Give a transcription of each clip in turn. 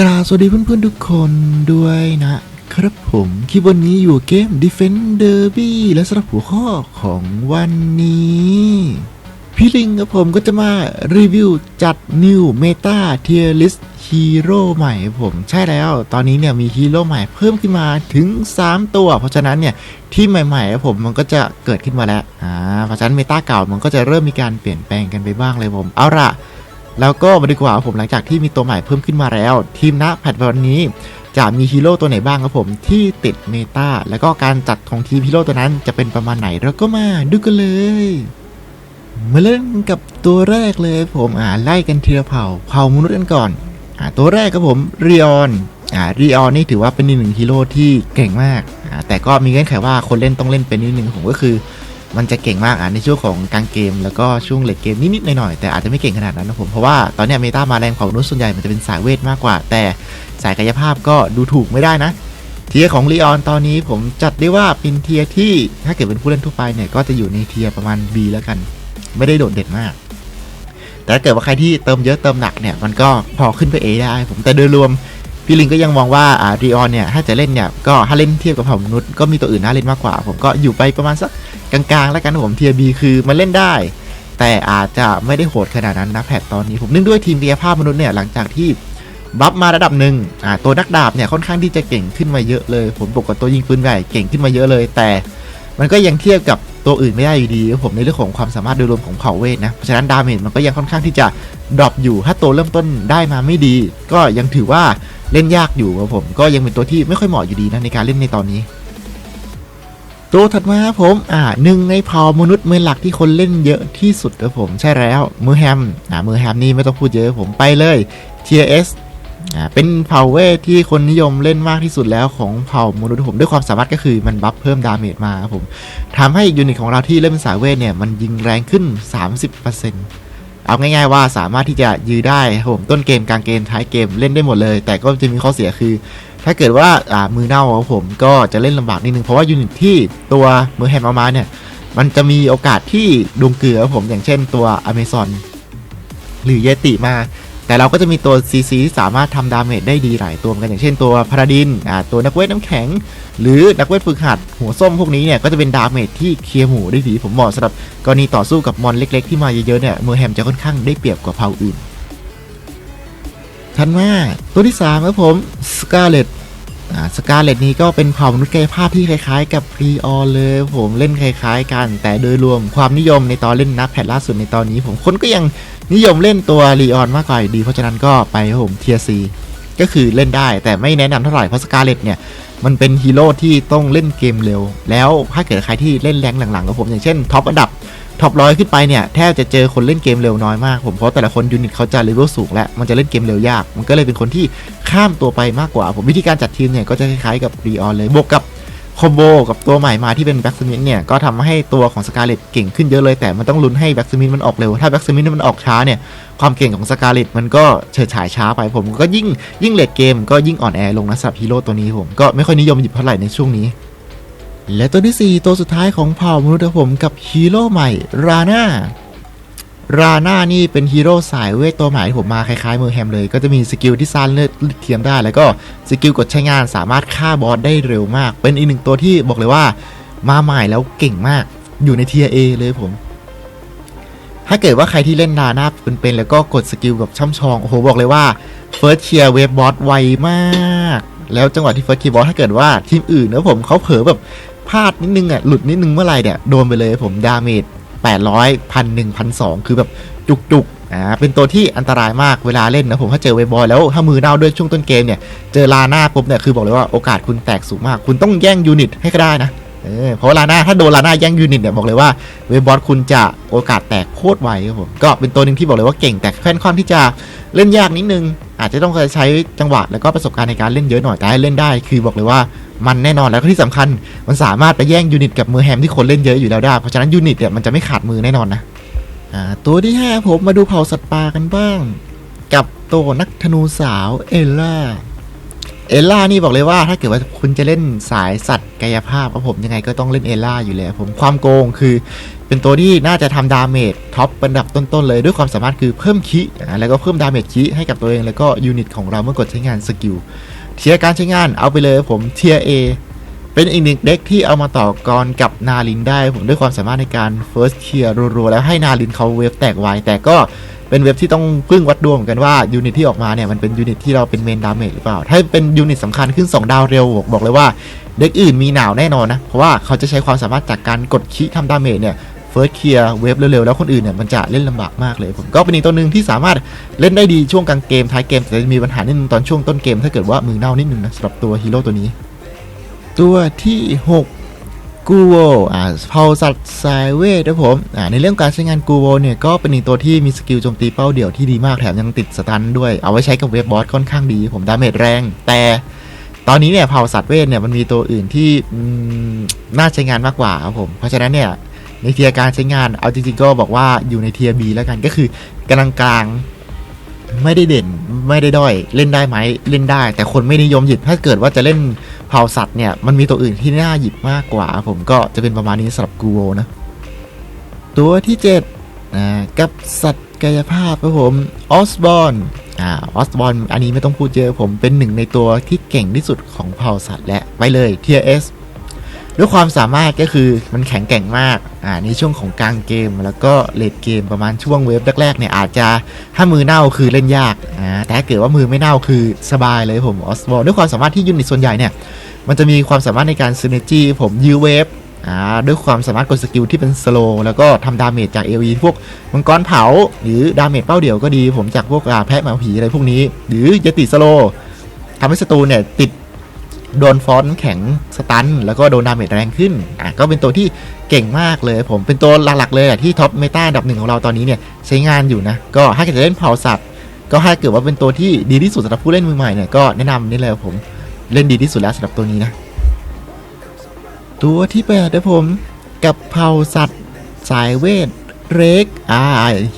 กราสวัสดีเพื่อนๆทุกคนด้วยนะครับผมคลิปวันนี้อยู่เกม Defender b และสำหรับหัวข้อของวันนี้ พี่ลิงกับผมก็จะมารีวิวจัด New Meta Tier List ฮีโร่ใหม่ผมใช่แล้ว ตอนนี้เนี่ยมีฮีโร่ใหม่เพิ่มขึ้นมาถึง 3 ตัว เพราะฉะนั้นเนี่ยที่ใหม่ๆผมมันก็จะเกิดขึ้นมาแล้วอ่าเพราะฉะนั้นเมตาเก่ามันก็จะเริ่มมีการเปลี่ยนแปลงกันไปบ้างเลยผมเอาละ แล้วก็มาดีกว่าครับผมหลังจากที่มีตัวใหม่เพิ่มขึ้นมาแล้ว ทีมณแพทวันนี้จะมีฮีโร่ตัวไหนบ้างครับผมที่ติดเมตาแล้วก็การจัดของทีมฮีโร่ตัวนั้นจะเป็นประมาณไหนเราก็มาดูกันเลยมาเล่นกับตัวแรกเลยผมอ่าไล่กันทีละเผ่าเผ่ามนุษย์กันก่อนอ่าตัวแรกครับผมเรียนอ่าเรียนนี่ถือว่าเป็นอีกหนึ่งฮีโร่ที่เก่งมากอ่าแต่ก็มีเงื่อนไขว่าคนเล่นต้องเล่นเป็นนิดหนึ่งผมก็คือ มันจะเก่งมากอะในช่วงของกลางเกม แล้วก็ช่วงเลดเกมนิดๆหน่อยๆแต่อาจจะไม่เก่งขนาดนั้นนะผมเพราะว่าตอนนี้เมตามาแรงของนุษย์ส่วนใหญ่มันจะเป็นสายเวทมากกว่า แต่สายกายภาพก็ดูถูกไม่ได้นะเทียของลีออนตอนนี้ผมจัดได้ว่าเป็นเทียที่ถ้าเกิดเป็นผู้เล่นทั่วไปเนี่ยก็จะอยู่ในเทียประมาณ B แล้วกัน ไม่ได้โดดเด่นมาก แต่ถ้าเกิดว่าใครที่เติมเยอะเติมหนักเนี่ยมันก็พอขึ้นไป A ได้ผมแต่โดยรวม พี่ลิงก็ยังมองว่าอ่ารีออนเนี่ยถ้าจะเล่นเนี่ยก็ถ้าเล่นเทียบกับเผ่ามนุษย์ก็มีตัวอื่นน่าเล่นมากกว่า ผมก็อยู่ไปประมาณสักกลางๆ แล้วกันผมเทียบีคือมันเล่นได้ แต่อาจจะไม่ได้โหดขนาดนั้นนะแพทตอนนี้ผมเนื่องด้วยทีมเบียภาพมนุษย์เนี่ยหลังจากที่บัฟมาระดับหนึ่งอ่าตัวนักดาบเนี่ยค่อนข้างที่จะเก่งขึ้นมาเยอะเลย ผมบอกกับตัวยิงปืนใหญ่เก่งขึ้นมาเยอะเลย แต่มันก็ยังเทียบกับตัวอื่นไม่ได้อยู่ดีผมในเรื่องของความสามารถโดยรวมของเผ่าเวทนะเพราะฉะนั้นดาเมจมันก็ยังค่อนข้างที่จะดรอปอยู่ถ้าตัวเริ่มต้นได้มาไม่ดี ก็ยังถือว่า เล่นยากอยู่ครับผมก็ยังเป็นตัวที่ไม่ค่อยเหมาะอยู่ดีนะในการเล่นในตอนนี้ ตัวถัดมาครับผมอ่าหนึ่งในเผ่ามนุษย์มือหลักที่คนเล่นเยอะที่สุดครับผมใช่แล้วมือแฮมอ่ามือแฮมนี่ไม่ต้องพูดเยอะผมไปเลย TS อ่าเป็นเผ่าเวทที่คนนิยมเล่นมากที่สุดแล้วของเผ่ามนุษย์ผมด้วยความสามารถก็คือมันบัฟเพิ่มดาเมจมาครับผมทำให้ยูนิตของเราที่เล่นเป็นสายเวทเนี่ยมันยิงแรงขึ้น 30%เเอาง่ายๆว่าสามารถที่จะยื้อได้ครับผมต้นเกมกลางเกมท้ายเกมเล่นได้หมดเลย แต่ก็จะมีข้อเสียคือ ถ้าเกิดว่าามือเน่าของผมก็จะเล่นลำบากนิดนึงเพราะว่ายูนิตที่ตัวมือแฮมเอามาเนี่ยมันจะมีโอกาสที่ดวงเกลือครับผมอย่างเช่นตัวอเมซอนหรือเยติมา แต่เราก็จะมีตัว CC ที่สามารถทำดาเมจได้ดีหลายตัวกันอย่างเช่นตัวพาราดินอ่าตัวนักเวทน้ำแข็ง หรือนักเวทฝึกหัดหัวส้มพวกนี้เนี่ยก็จะเป็นดาเมจที่เคลียร์หมู่ได้ดี ผมเหมาะสำหรับกรณีต่อสู้กับมอนเล็ก ๆ ที่มาเยอะๆเนี่ยมือแฮมจะค่อนข้างได้เปรียบกว่าเผ่าอื่นทันมาตัวที่3ครับผมสกาเลตอ่าสกาเลตนี้ก็เป็นเผ่ามนุษย์กายภาพที่คล้ายๆ กับพรีออนเลยผมเล่นคล้าย ๆ กัน แต่โดยรวมความนิยมในตอนเล่นนับแพทล่าสุดในตอนนี้ ผมคนก็ยัง นิยมเล่นตัวรีออนมากกว่าดี เพราะฉะนั้นก็ไปผมเทียซีก็คือเล่นได้แต่ไม่แนะนำเท่าไหร่เพราะสกาเลตเนี่ยมันเป็นฮีโร่ที่ต้องเล่นเกมเร็ว แล้วถ้าเกิดใครที่เล่นแรงหลังๆกับผมอย่างเช่นท็อปอันดับท็อปร้อยขึ้นไปเนี่ยแทบจะเจอคนเล่นเกมเร็วน้อยมากผมเพราะแต่ละคนยูนิตเขาจะเลเวลสูงและมันจะเล่นเกมเร็วยาก มันก็เลยเป็นคนที่ข้ามตัวไปมากกว่า ผมวิธีการจัดทีมเนี่ยก็จะคล้ายๆกับรีออนเลยบวกกับ คอมโบกับตัวใหม่มาที่เป็นแบ็กซ์มินเนี่ยก็ทำให้ตัวของสกาเลตเก่งขึ้นเยอะเลยแต่มันต้องลุ้นให้แบ็กซ์มินมันออกเร็ว ถ้าแบ็กซ์มินมันออกช้าเนี่ยความเก่งของสกาเลตมันก็เฉิดฉายช้าไปผมก็ยิ่งยิ่งเลดเกมก็ยิ่งอ่อนแอลงนะสำหรับฮีโร่ตัวนี้ผมก็ไม่ค่อยนิยมหยิบเท่าไหร่ในช่วงนี้ และตัวที่ 4 ตัวสุดท้ายของเผ่ามนุษย์ครับผมกับฮีโร่ใหม่ราน่า ราหน่านี่เป็นฮีโร่สายเวทตัวใหม่ที่ผมมาคล้ายๆมือแฮมเลย ก็จะมีสกิลที่ซ่านเลือดเทียมได้ แล้วก็สกิลกดใช้งานสามารถฆ่าบอสได้เร็วมาก เป็นอีกหนึ่งตัวที่บอกเลยว่ามาใหม่แล้วเก่งมากอยู่ในเทียเอเลยผม ถ้าเกิดว่าใครที่เล่นราหน่าเป็นๆแล้วก็กดสกิลแบบช่ำชองโอ้โหบอกเลยว่าเฟิร์สเชียร์เวฟบอสไวมาก แล้วจังหวะที่เฟิร์สเชียร์บอสถ้าเกิดว่าทีมอื่นนะผมเขาเผลอแบบพลาดนิดนึงอะหลุดนิดนึงเมื่อไหรเนี่ยโดนไปเลยผมดาเมจ 800พันหนึ่งพันสองคือแบบจุกจุกอ่าเป็นตัวที่อันตรายมากเวลาเล่นนะผมถ้าเจอเวบอยแล้วถ้ามือเน่าด้วยช่วงต้นเกมเนี่ยเจอลาหน้าปุ๊บเนี่ยคือบอกเลยว่าโอกาสคุณแตกสูงมาก คุณต้องแย่งยูนิตให้ก็ได้นะเออเพราะลาหน้าถ้าโดนลาหน้าแย่งยูนิตเนี่ยบอกเลยว่าเวบอสคุณจะโอกาสแตกโคตรไวครับผมก็เป็นตัวหนึ่งที่บอกเลยว่าเก่งแต่ค่นข้างที่จะเล่นยากนิดนึง อาจจะต้องใช้จังหวะแล้วก็ประสบการณ์ในการเล่นเยอะหน่อยแต่ให้เล่นได้ คือบอกเลยว่า มันแน่นอนแล้วก็ที่สำคัญมันสามารถไปแย่งยูนิตกับมือแฮมที่คนเล่นเยอะอยู่แล้วได้ เพราะฉะนั้นยูนิตเนี่ยมันจะไม่ขาดมือแน่นอนนะตัวที่ 5 ผมมาดูเผ่าสัตว์ป่ากันบ้าง กับตัวนักธนูสาวเอลล่าเอลล่านี่บอกเลยว่าถ้าเกิดว่าคุณจะเล่นสายสัตว์กายภาพครับผมยังไงก็ต้องเล่นเอลล่าอยู่แล้วผมความโกงคือ เป็นตัวที่น่าจะทำดาเมจท็อปเป็นดับต้นๆเลยด้วยความสามารถคือเพิ่มคิแล้วก็เพิ่มดาเมจคิให้กับตัวเองแล้วก็ยูนิตของเราเมื่อกดใช้งานสกิล เทียร์การใช้งานเอาไปเลยผมเทียร์ A เป็นอีกหนึ่งเด็กที่เอามาต่อกรกับนาลินได้ผมด้วยความสามารถในการ first clear รัวๆแล้วให้นาลินเขาเวฟแตกไวแต่ก็เป็นเว็บที่ต้องพึ่งวัดดวงกันว่ายูนิตที่ออกมาเนี่ยมันเป็นยูนิตที่เราเป็นเมนดาเมจหรือเปล่า ถ้าเป็นยูนิตสำคัญขึ้น 2 ดาวเร็วบอกเลยว่าเด็กอื่นมีหนาวแน่นอนนะ เพราะว่าเขาจะใช้ความสามารถจากการกดคีย์ทำดาเมจเนี่ย เฟิร์สเคลียร์เวฟเร็วๆ แล้วคนอื่นเนี่ยมันจะเล่นลำบากมากเลย ผมก็เป็นอีกตัวหนึ่งที่สามารถเล่นได้ดีช่วงกลางเกมท้ายเกม แต่จะมีปัญหานิดนึงตอนช่วงต้นเกม ถ้าเกิดว่ามือเน่านิดนึงนะสำหรับตัวฮีโร่ตัวนี้ ตัวที่ 6กูโวอ่าเผาสัตว์สายเวทนะผม อ่า ในเรื่องการใช้งานกูโวเนี่ย ก็เป็นอีกตัวที่มีสกิลโจมตีเป้าเดี่ยวที่ดีมาก แถมยังติดสตันด้วย เอาไว้ใช้กับเวฟบอสค่อนข้างดี ผมดาเมจแรง แต่ตอนนี้เนี่ยเผาสัตว์เวทเนี่ย มันมีตัวอื่นที่น่าใช้งานมากกว่าครับผม เพราะฉะนั้นเนี่ย ในเทียการใช้งาน เอาจริงๆก็บอกว่าอยู่ในเทียบีแล้วกันก็คือกำลังกลางไม่ได้เด่นไม่ได้ด้อยเล่นได้ไหมเล่นได้ แต่คนไม่นิยมหยิบถ้าเกิดว่าจะเล่นเผาสัตว์เนี่ยมันมีตัวอื่นที่น่าหยิบมากกว่า ผมก็จะเป็นประมาณนี้สำหรับกูโวนะ ตัวที่7อ่ากับสัตว์กายภาพครับผมออสบอนอ่าออสบอนอันนี้ไม่ต้องพูดเยอะผมเป็นหนึ่งในตัวที่เก่งที่สุดของเผ่าสัตว์และไปเลยเทียเอส ด้วยความสามารถก็คือมันแข็งแกร่งมากอ่าในช่วงของกลางเกม แล้วก็เลดเกมประมาณช่วงเวฟแรกๆเนี่ยอาจจะถ้ามือเน่าคือเล่นยากอ่าแต่ถ้าเกิดว่ามือไม่เน่าคือสบายเลยผมออสบอนด้วยความสามารถที่ยูนิตส่วนใหญ่เนี่ยมันจะมีความสามารถในการซ y นจีผมยื้อเวฟอ่าด้วยความสามารถกดสกิลที่เป็นสโลแล้วก็ทำดาเมจจากเอวีพวกมังกรเผา หรือดาเมจเป้าเดี่ยวก็ดี ผมจากพวกอาแพะหมาผีอะไรพวกนี้ หรือยติสโลทำให้ศัตรูเนี่ยติด โดนฟอนต์แข็งสตันแล้วก็โดนดาเมจแรงขึ้นอะก็เป็นตัวที่เก่งมากเลยผมเป็นตัวหลักๆเลยอะที่ท็อปเมตาดับหนึ่งของเราตอนนี้เนี่ยใช้งานอยู่นะ ก็ถ้าเกิดจะเล่นเผาสัตว์ ก็ถ้าเกิดว่าเป็นตัวที่ดีที่สุดสำหรับผู้เล่นมือใหม่เนี่ยก็แนะนำนี่เลยผมเล่นดีที่สุดแล้วสำหรับตัวนี้นะ ตัวที่แปดนะผมกับเผ่าสัตว์สายเวทเรกอ่า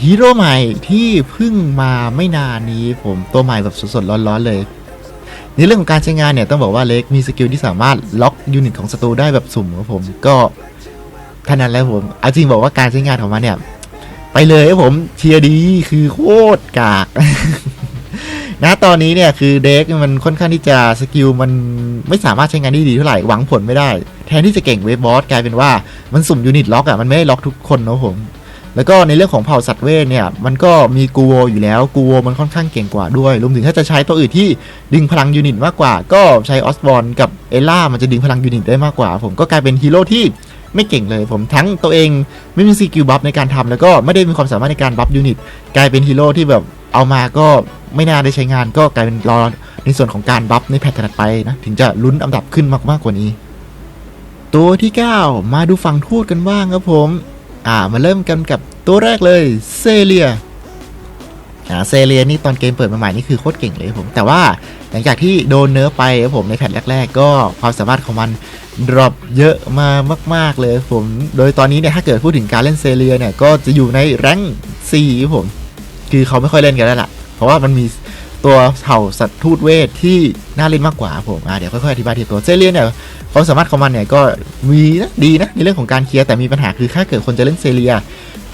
ฮีโร่ใหม่ที่เพิ่งมาไม่นานนี้ผมตัวใหม่แบบสดๆร้อนๆเลย ในเรื่องของการใช้งานเนี่ยต้องบอกว่าเล็กมีสกิลที่สามารถล็อกยูนิตของศัตรูได้แบบสุ่มครับผมก็เท่านั้นแล้วผมเอาจริงบอกว่าการใช้งานของมันเนี่ย ไปเลยครับผมเชียร์ดีคือโคตรกากนะตอนนี้เนี่ยคือเด็กมันค่อนข้างที่จะสกิลมันไม่สามารถใช้งานได้ดีเท่าไหร่หวังผลไม่ได้ แทนที่จะเก่งเวฟบอสกลายเป็นว่ามันสุ่มยูนิตล็อกอะมันไม่ได้ล็อกทุกคนนะผม แล้วก็ในเรื่องของเผ่าสัตว์เวทเนี่ยมันก็มีกูโวอยู่แล้วกูโวมันค่อนข้างเก่งกว่าด้วยรวมถึงถ้าจะใช้ตัวอื่นที่ดึงพลังยูนิตมากกว่า ก็ใช้ออสบอลกับเอล่ามันจะดึงพลังยูนิตได้มากกว่า ผมก็กลายเป็นฮีโร่ที่ไม่เก่งเลย ผมทั้งตัวเองไม่มีสกิลบัฟในการทำแล้วก็ไม่ได้มีความสามารถในการบัฟยูนิตกลายเป็นฮีโร่ที่แบบเอามาก็ไม่น่าได้ใช้งาน ก็กลายเป็นรอในส่วนของการบัฟในแพทถัดไปนะถึงจะลุ้นอันดับขึ้นมากๆกว่านี้ ตัวที่ 9 มาดูฝั่งทูตกันบ้างครับผม อ่ามาเริ่มกันกับตัวแรกเลยเซเลียอ่าเซเลียนี่ตอนเกมเปิดใหม่ๆนี่คือโคตรเก่งเลยผมแต่ว่าหลังจากที่โดนเนื้อไปครับผมในแพทแรก ๆ ก็ความสามารถของมันดรอปเยอะมามาก ๆเลยผม โดยตอนนี้เนี่ยถ้าเกิดพูดถึงการเล่นเซเลียเนี่ยก็จะอยู่ในแรงค์4ครับผม คือเขาไม่ค่อยเล่นกันแล้วล่ะ เพราะว่ามันมี ตัวเผ่าสัตว์ทูตเวทที่น่าเล่นมากกว่าผมอ่าเดี๋ยวค่อยๆอธิบายทีตัวเซเลียเนี่ยความสามารถของมันเนี่ยก็มีนะดีนะในเรื่องของการเคลียร์แต่มีปัญหาคือถ้าเกิดคนจะเล่นเซเลีย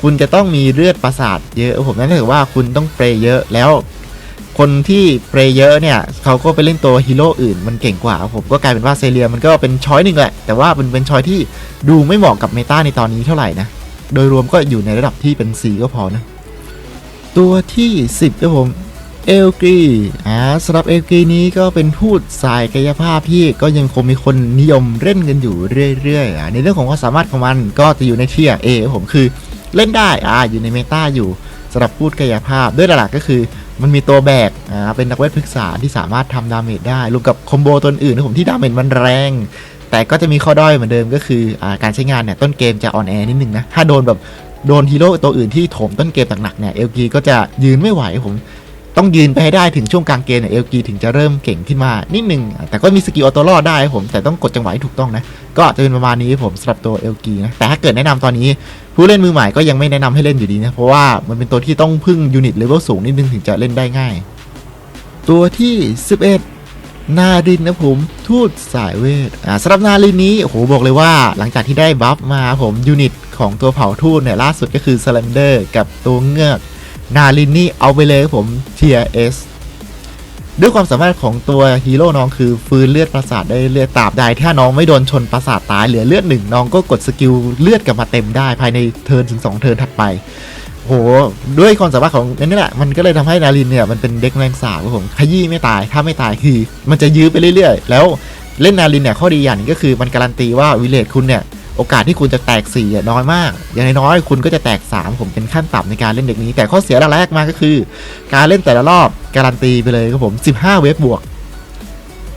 คุณจะต้องมีเลือดประสาทเยอะผมนั่นถือว่าคุณต้องเปรย์เยอะแล้ว คนที่เปรย์เยอะเนี่ยเขาก็ไปเล่นตัวฮีโร่อื่นมันเก่งกว่าผมก็กลายเป็นว่าเซเลียมันก็เป็นช้อยหนึ่งแหละ แต่ว่าเป็นเป็นช้อยที่ดูไม่เหมาะกับเมตาในตอนนี้เท่าไหร่นะโดยรวมก็อยู่ในระดับที่เป็น C ก็พอนะตัวที่ 10ครับผม เอลกีอ่าสำหรับเอลกีนี้ก็เป็นพูดสายกายภาพที่ก็ยังคงมีคนนิยมเล่นกันอยู่เรื่อยๆอ่าในเรื่องของความสามารถของมันก็จะอยู่ในเทียร์ A ครับผมคือเล่นได้อ่าอยู่ในเมตาอยู่สำหรับพูดกายภาพด้วยหลักๆก็คือมันมีตัวแบกอ่าเป็นนักเวทพฤกษาที่สามารถทำดาเมจได้รวมกับคอมโบตัวอื่นนะผมที่ดาเมจมันแรง แต่ก็จะมีข้อด้อยเหมือนเดิมก็คืออาการใช้งานเนี่ยต้นเกมจะอ่อนแอนิดนึงนะถ้าโดนแบบโดนฮีโร่ตัวอื่นที่โถมต้นเกมหนักๆเนี่ยเอลกีก็จะยืนไม่ไหวผม ต้องยืนไปให้ได้ถึงช่วงกลางเกมเนี่ยเอลกีถึงจะเริ่มเก่งขึ้นมานิดนึงอะแต่ก็มีสกิลออโต้รอดได้ผมแต่ต้องกดจังหวะให้ถูกต้องนะ ก็จะเป็นประมาณนี้ผมสำหรับตัวเอลกีนะแต่ถ้าเกิดแนะนำตอนนี้ผู้เล่นมือใหม่ก็ยังไม่แนะนำให้เล่นอยู่ดีนะเพราะว่ามันเป็นตัวที่ต้องพึ่งยูนิตเลเวลสูงนิดนึงถึงจะเล่นได้ง่าย ตัวที่ 11นารินนะผมทูตสายเวทอ่าสำหรับนารินนี้โอ้โหบอกเลยว่าหลังจากที่ได้บัฟมาผมยูนิตของตัวเผ่าทูตเนี่ยล่าสุดก็คือส l ลนเดอร์กับตัวเงือก นารินนี่เอาไปเลยครับผมเทียเอสด้วยความสามารถของตัวฮีโร่น้องคือฟื้นเลือดประสาทได้เลือดตราบใดถ้าน้องไม่โดนชนประสาทตายเหลือเลือดหนึ่งน้องก็กดสกิลเลือดกลับมาเต็มได้ภายในเทิร์นถึง2เทิร์นถัดไปโหด้วยความสามารถของอันนี่แหละมันก็เลยทำให้นารินเนี่ยมันเป็นเด็กแรงสาบครับผมขยี้ไม่ตายถ้าไม่ตายคือมันจะยื้อไปเรื่อยๆ แล้วเล่นนารินเนี่ยข้อดีอย่างหนึงก็คือมันการันตีว่าวิเลจคุณเนี่ย โอกาสที่คุณจะแตก4อ่น้อยมาก อย่างน้อยๆคุณก็จะแตก 3 ผมเป็นขั้นต่ำในการเล่นเด็กนี้ แต่ข้อเสียแรกมาก็คือ การเล่นแต่ละรอบการันตีไปเลยครับผม 15 เวฟบวก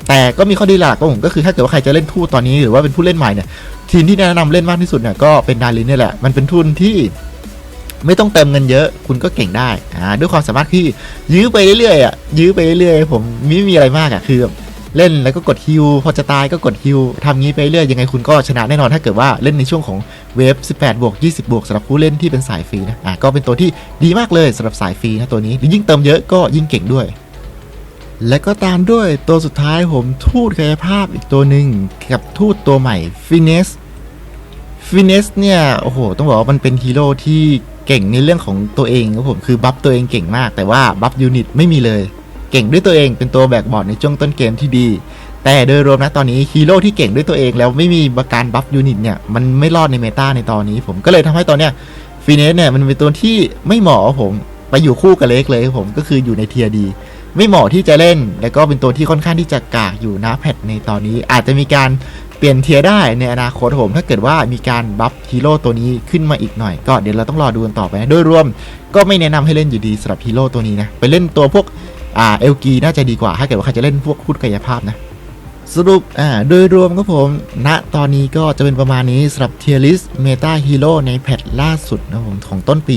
แต่ก็มีข้อดีหลักก็ผมก็คือถ้าเกิดว่าใครจะเล่นทูตตอนนี้หรือว่าเป็นผู้เล่นใหม่เนี่ยทีมที่แนะนำเล่นมากที่สุดเนี่ยก็เป็นนารินเนี่ยแหละมันเป็นทุนที่ไม่ต้องเติมเงินเยอะคุณก็เก่งได้อ่าด้วยความสามารถที่ยื้อไปเรื่อยๆอะยื้อไปเรื่อยๆผมไม่มีอะไรมากอะคือ เล่นแล้วก็กดฮิวพอจะตายก็กดฮิวทำงี้ไปเรื่อยยังไงคุณก็ชนะแน่นอนถ้าเกิดว่าเล่นในช่วงของเวฟ 18 บวก 20 บวกสำหรับผู้เล่นที่เป็นสายฟรีนะอะก็เป็นตัวที่ดีมากเลยสำหรับสายฟรีนะตัวนี้ยิ่งเติมเยอะก็ยิ่งเก่งด้วย และก็ตามด้วยตัวสุดท้ายผมทูตกายภาพอีกตัวหนึ่งกับทูตตัวใหม่ฟินเนสฟินเนสเนี่ยโอ้โหต้องบอกว่ามันเป็นฮีโร่ที่เก่งในเรื่องของตัวเองครับผมคือบัฟตัวเองเก่งมาก แต่ว่าบัฟยูนิตไม่มีเลย เก่งด้วยตัวเองเป็นตัวแบกบอร์ดในช่วงต้นเกมที่ดี แต่โดยรวมนะตอนนี้ฮีโร่ที่เก่งด้วยตัวเองแล้วไม่มีการบัฟยูนิตเนี่ยมันไม่รอดในเมตาในตอนนี้ ผมก็เลยทำให้ตอนเนี้ยฟินเนสเนี่ยมันเป็นตัวที่ไม่เหมาะผมไปอยู่คู่กับเล็กเลยผมก็คืออยู่ในเทียดีไม่เหมาะที่จะเล่น แล้วก็เป็นตัวที่ค่อนข้างที่จะกากอยู่นะแพทในตอนนี้ อาจจะมีการเปลี่ยนเทียได้ในอนาคตผมถ้าเกิดว่ามีการบัฟฮีโร่ตัวนี้ขึ้นมาอีกหน่อย ก็เดี๋ยวเราต้องรอดูกันต่อไปนะโดยรวมก็ไม่แนะนำให้เล่นอยู่ดีสำหรับฮีโร่ตัวนี้นะไปเล่นตัวพวก อ่าเอลกีน่าจะดีกว่าถ้าเกิดว่าใครจะเล่นพวกพูดกายภาพนะ สรุปอ่าโดยรวมครับผมณตอนนี้ก็จะเป็นประมาณนี้สำหรับเทียริสเมตาฮีโร่ในแพทล่าสุดนะผมของต้นปี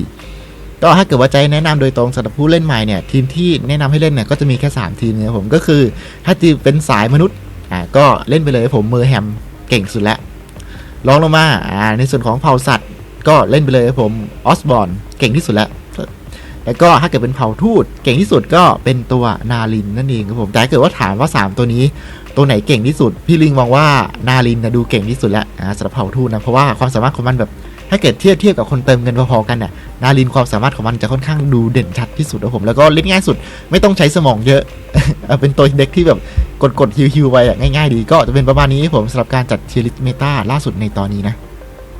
2024ก็ถ้าเกิดว่าใจแนะนำโดยตรงสำหรับผู้เล่นใหม่เนี่ยทีมที่แนะนำให้เล่นเนี่ยก็จะมีแค่ 3 ทีมนะครับผมก็คือถ้าทีมเป็นสายมนุษย์อ่าก็เล่นไปเลยผมเมอร์แฮมเก่งสุดแล้วลองลงมาอ่าในส่วนของเผ่าสัตว์ ก็เล่นไปเลยผมออสบอนเก่งที่สุดแล้ว แล้วก็ถ้าเกิดเป็นเผ่าทูตเก่งที่สุดก็เป็นตัวนาลินนั่นเองครับผมแต่ถ้าเกิดว่าถามว่า 3 ตัวนี้ตัวไหนเก่งที่สุด พี่ลิงมองว่านาลินนะดูเก่งที่สุดแล้วอ่าสำหรับเผ่าทูตนะเพราะว่าความสามารถของมันแบบถ้าเกิดเทียบเทียบกับคนเติมเงินพอๆกันน่ะนาลินความสามารถของมันจะค่อนข้างดูเด่นชัดที่สุดนะผมแล้วก็เล่นง่ายสุดไม่ต้องใช้สมองเยอะเป็นตัวเด็กที่แบบกดกดฮิวๆไปง่ายๆดีก็จะเป็นประมาณนี้ครับผมสำหรับการจัดเทียริสเมตาล่าสุดในตอนนี้นะ